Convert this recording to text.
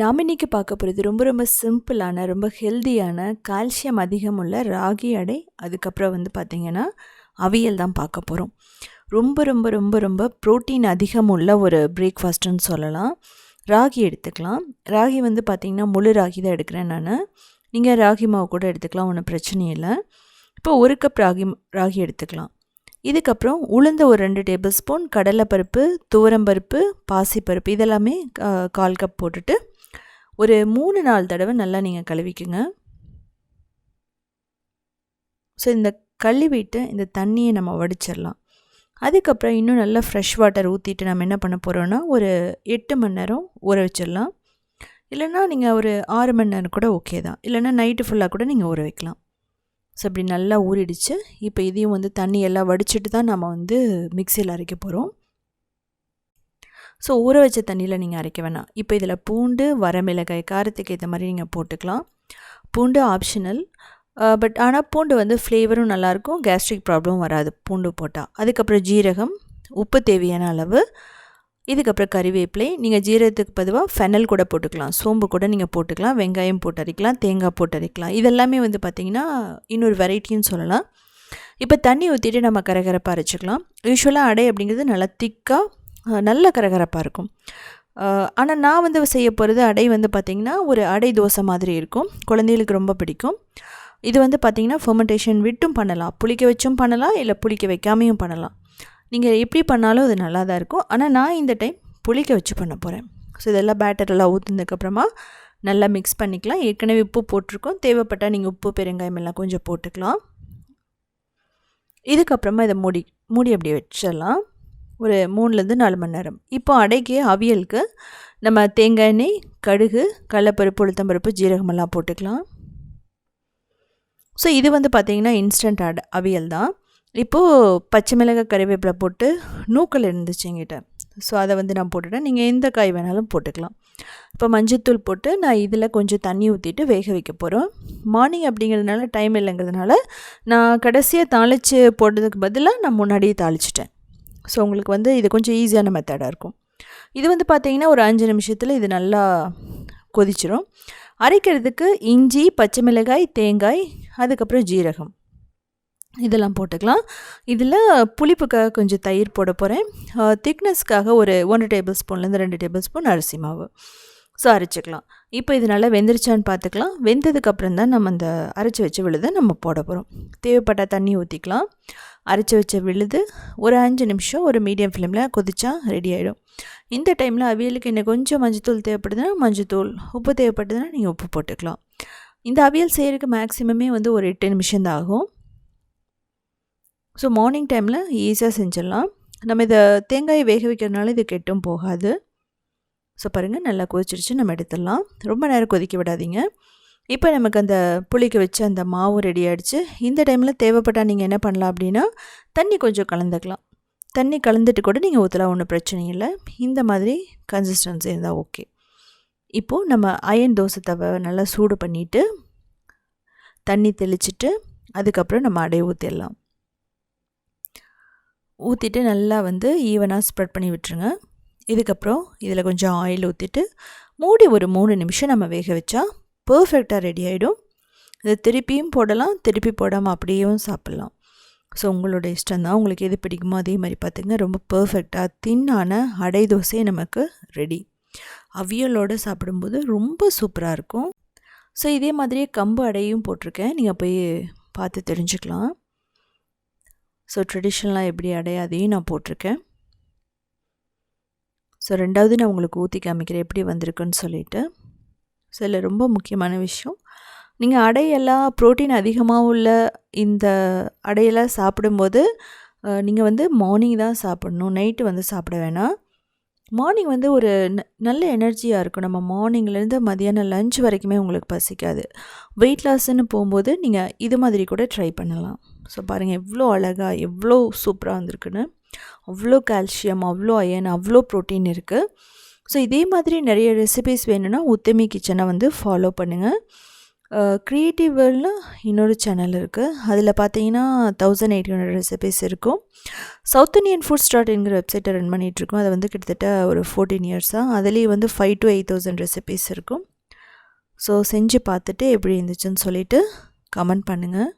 நாம் இன்றைக்கி பார்க்க போகிறது ரொம்ப ரொம்ப சிம்பிளான ரொம்ப ஹெல்தியான கால்சியம் அதிகம் உள்ள ராகி அடை. அதுக்கப்புறம் வந்து பார்த்திங்கன்னா அவியல் தான் பார்க்க போகிறோம் ரொம்ப ரொம்ப ரொம்ப ரொம்ப ப்ரோட்டீன் அதிகம் உள்ள ஒரு பிரேக்ஃபாஸ்ட்டுன்னு சொல்லலாம். ராகி எடுத்துக்கலாம். ராகி வந்து பார்த்திங்கன்னா முழு ராகி தான் எடுக்கிறேன் நான். நீங்கள் ராகி மாவு கூட எடுத்துக்கலாம் ஒன்றும் பிரச்சனை இல்லை. இப்போ ஒரு கப் ராகி ராகி எடுத்துக்கலாம். இதுக்கப்புறம் உளுந்த ஒரு ரெண்டு டேபிள் ஸ்பூன் கடலைப்பருப்பு துவரம்பருப்பு பாசிப்பருப்பு இதெல்லாமே கால் கப் போட்டுட்டு ஒரு மூணு நாலு தடவை நல்லா நீங்கள் கழுவிக்குங்க. ஸோ இந்த கழுவிட்டு இந்த தண்ணியை நம்ம வடிச்சிடலாம். அதுக்கப்புறம் இன்னும் நல்லா ஃப்ரெஷ் வாட்டர் ஊற்றிட்டு நம்ம என்ன பண்ண போகிறோன்னா ஒரு எட்டு மணி நேரம் ஊற வச்சிடலாம். இல்லைன்னா நீங்கள் ஒரு ஆறு மணி நேரம் கூட ஓகே தான். இல்லைன்னா நைட்டு ஃபுல்லாக கூட நீங்கள் ஊற வைக்கலாம். ஸோ இப்படி நல்லா ஊறிடுச்சு. இப்போ இதையும் வந்து தண்ணி எல்லாம் வடிச்சிட்டு தான் நம்ம வந்து மிக்சியில் அரைக்க போகிறோம் ஸோ ஊற வச்ச தண்ணியில் நீங்கள் அரைக்க வேணாம். இப்போ இதில் பூண்டு வரமிளகாய் காரத்துக்கு ஏற்ற மாதிரி நீங்கள் போட்டுக்கலாம். பூண்டு ஆப்ஷனல் பட் ஆனால் பூண்டு வந்து ஃப்ளேவரும் நல்லாயிருக்கும் கேஸ்ட்ரிக் ப்ராப்ளமும் வராது பூண்டு போட்டால் அதுக்கப்புறம் ஜீரகம் உப்பு தேவையான அளவு. இதுக்கப்புறம் கறிவேப்பிலை. நீங்கள் ஜீரகத்துக்கு பதிவாக ஃபெனல் கூட போட்டுக்கலாம். சோம்பு கூட நீங்கள் போட்டுக்கலாம் வெங்காயம் போட்டு அரைக்கலாம் தேங்காய் போட்டு அரைக்கலாம். இதெல்லாமே வந்து பார்த்திங்கன்னா இன்னொரு வெரைட்டின்னு சொல்லலாம். இப்போ தண்ணி ஊற்றிட்டு நம்ம கரகரப்பாக அரைச்சிக்கலாம். யூஸ்வலாக அடை அப்படிங்கிறது நல்லா திக்காக நல்ல கரகரப்பாக இருக்கும். ஆனால் நான் வந்து செய்ய போகிறது அடை வந்து பார்த்திங்கன்னா ஒரு அடை தோசை மாதிரி இருக்கும். குழந்தைகளுக்கு ரொம்ப பிடிக்கும். இது வந்து பார்த்திங்கன்னா ஃபெர்மெண்டேஷன் விட்டும் பண்ணலாம். புளிக்க வச்சும் பண்ணலாம் இல்லை புளிக்க வைக்காமையும் பண்ணலாம். நீங்கள் எப்படி பண்ணாலும் அது நல்லா தான் இருக்கும். ஆனால் நான் இந்த டைம் புளிக்க வச்சு பண்ண போகிறேன் ஸோ இதெல்லாம் பேட்டரெல்லாம் ஊற்றுனதுக்கப்புறமா நல்லா மிக்ஸ் பண்ணிக்கலாம். ஏற்கனவே உப்பு போட்டிருக்கோம். தேவைப்பட்டால் நீங்கள் உப்பு பெருங்காயம் எல்லாம் கொஞ்சம் போட்டுக்கலாம். இதுக்கப்புறமா இதை மூடி மூடி அப்படியே வச்சிடலாம். ஒரு மூணுலேருந்து நாலு மணி நேரம். இப்போ அடைக்கு அவியலுக்கு நம்ம தேங்காய் எண்ணெய் கடுகு கடலப்பருப்பு உளுத்தம்பருப்பு ஜீரகமெல்லாம் போட்டுக்கலாம். ஸோ இது வந்து பார்த்திங்கன்னா இன்ஸ்டன்ட் அட அவியல் தான். இப்போது பச்சை மிளகாய் கறிவேப்பிலை போட்டு நூக்கல் இருந்துச்சு எங்கிட்ட ஸோ அதை வந்து நான் போட்டுட்டேன். நீங்கள் எந்த காய் வேணாலும் போட்டுக்கலாம். இப்போ மஞ்சத்தூள் போட்டு நான் இதில் கொஞ்சம் தண்ணி ஊற்றிட்டு வேக வைக்க போகிறோம் மார்னிங் அப்படிங்கிறதுனால டைம் இல்லைங்கிறதுனால நான் கடைசியாக தாளித்து போடுறதுக்கு பதிலாக நான் முன்னாடியே தாளிச்சிட்டேன். ஸோ உங்களுக்கு வந்து இது கொஞ்சம் ஈஸியான மெத்தடாக இருக்கும். இது வந்து பார்த்தீங்கன்னா ஒரு அஞ்சு நிமிஷத்தில் இது நல்லா கொதிச்சிரும். அரைக்கிறதுக்கு இஞ்சி பச்சை மிளகாய் தேங்காய் அதுக்கப்புறம் ஜீரகம். இதெல்லாம் போட்டுக்கலாம். இதில் புளிப்புக்காக கொஞ்சம் தயிர் போட போகிறேன் திக்னஸ்க்காக ஒரு ஒன்று டேபிள் ஸ்பூன்லேருந்து ரெண்டு டேபிள் ஸ்பூன் அரிசி மாவு. ஸோ அரைச்சிக்கலாம். இப்போ இது நல்லா வெந்துருச்சான்னு பார்த்துக்கலாம் வெந்ததுக்கப்புறம் தான் நம்ம அந்த அரைச்சி வச்ச விழுதை நம்ம போட போகிறோம் தேவைப்பட்ட தண்ணி ஊற்றிக்கலாம் அரைச்சி வச்ச விழுது ஒரு அஞ்சு நிமிஷம் ஒரு மீடியம் ஃப்ளேமில் கொதிச்சா ரெடி ஆகிடும் இந்த டைமில் அவியலுக்கு இன்னும் கொஞ்சம் மஞ்சத்தூள் தேவைப்படுதுன்னா மஞ்சத்தூள் உப்பு தேவைப்படுதுன்னா நீங்கள் உப்பு போட்டுக்கலாம். இந்த அவியல் செய்கிறதுக்கு மேக்ஸிமமே வந்து ஒரு எட்டு நிமிஷம் தான் ஆகும். ஸோ மார்னிங் டைமில் ஈஸியாக செஞ்சிடலாம். நம்ம இதை தேங்காயை வேக வைக்கிறதுனால இது கெட்டும் போகாது. ஸோ பாருங்கள் நல்லா கொதிச்சிருச்சு. நம்ம எடுத்துடலாம். ரொம்ப நேரம் கொதிக்க விடாதீங்க. இப்போ நமக்கு அந்த புளிக்க வச்சு அந்த மாவு ரெடி ஆகிடுச்சு இந்த டைமில் தேவைப்பட்டால் நீங்கள் என்ன பண்ணலாம் அப்படின்னா தண்ணி கொஞ்சம் கலந்துக்கலாம். தண்ணி கலந்துட்டு கூட நீங்கள் ஊற்றலாம் ஒன்றும் பிரச்சனை இல்லை. இந்த மாதிரி கன்சிஸ்டன்சி இருந்தால் ஓகே இப்போது நம்ம அயன் தோசை தவை நல்லா சூடு பண்ணிவிட்டு தண்ணி தெளிச்சிட்டு அதுக்கப்புறம் நம்ம அடைய ஊற்றிடலாம் ஊற்றிட்டு நல்லா வந்து ஈவனாக ஸ்ப்ரெட் பண்ணி விட்டுருங்க. இதுக்கப்புறம் இதில் கொஞ்சம் ஆயில் ஊற்றிட்டு மூடி ஒரு மூணு நிமிஷம் நம்ம வேக வச்சா பர்ஃபெக்டாக ரெடி ஆகிடும் இதை திருப்பியும் போடலாம் திருப்பி போடாமல் அப்படியும் சாப்பிட்லாம். ஸோ உங்களோட இஷ்டம் தான். உங்களுக்கு எது பிடிக்குமோ அதே மாதிரி பார்த்துங்க ரொம்ப பர்ஃபெக்டாக தின்னான அடை தோசை நமக்கு ரெடி அவியலோடு சாப்பிடும்போது ரொம்ப சூப்பராக இருக்கும். ஸோ இதே மாதிரியே கம்பு அடையும் போட்டிருக்கேன். நீங்கள் போய் பார்த்து தெரிஞ்சுக்கலாம். ஸோ ட்ரெடிஷ்னலாக எப்படி அடைய அதையும் நான் போட்டிருக்கேன். ஸோ ரெண்டாவது நான் உங்களுக்கு ஊற்றி காமிக்கிறேன். எப்படி வந்திருக்குன்னு சொல்லிட்டு. சில ரொம்ப முக்கியமான விஷயம். நீங்கள் அடையெல்லாம் ப்ரோட்டீன் அதிகமாக உள்ள இந்த அடையெல்லாம் சாப்பிடும்போது நீங்கள் வந்து மார்னிங் தான் சாப்பிடணும். நைட்டு வந்து சாப்பிட வேணாம். மார்னிங் வந்து ஒரு ந- நல்ல எனர்ஜியாக இருக்கும். நம்ம மார்னிங்லேருந்து மதியானம் லஞ்ச் வரைக்குமே உங்களுக்கு பசிக்காது. வெயிட் லாஸ்ன்னு போகும்போது நீங்கள் இது மாதிரி கூட ட்ரை பண்ணலாம். ஸோ பாருங்கள் எவ்வளோ அழகாக எவ்வளோ சூப்பராக வந்திருக்குன்னு. அவ்வளோ கால்சியம் அவ்வளோ அயன் அவ்வளோ ப்ரோட்டீன் இருக்குது ஸோ இதே மாதிரி நிறைய ரெசிபிஸ் வேணும்னா உத்தமி கிச்சனை வந்து ஃபாலோ பண்ணுங்கள் க்ரியேட்டிவ் வேர்ல்ட்னு இன்னொரு சேனல் இருக்குது அதில் பார்த்தீங்கன்னா தௌசண்ட் எயிட் ஹண்ட்ரட் ரெசிபிஸ் இருக்கும். சவுத் இண்டியன் ஃபுட் ஸ்டார்ட் என்கிற வெப்சைட்டை ரன் பண்ணிகிட்ருக்கோம் அதை வந்து கிட்டத்தட்ட ஒரு ஃபோர்டீன் இயர்ஸாக அதுலேயும் வந்து five to eight thousand recipes இருக்கும். ஸோ செஞ்சு பார்த்துட்டு எப்படி இருந்துச்சுன்னு சொல்லிவிட்டு கமெண்ட் பண்ணுங்கள்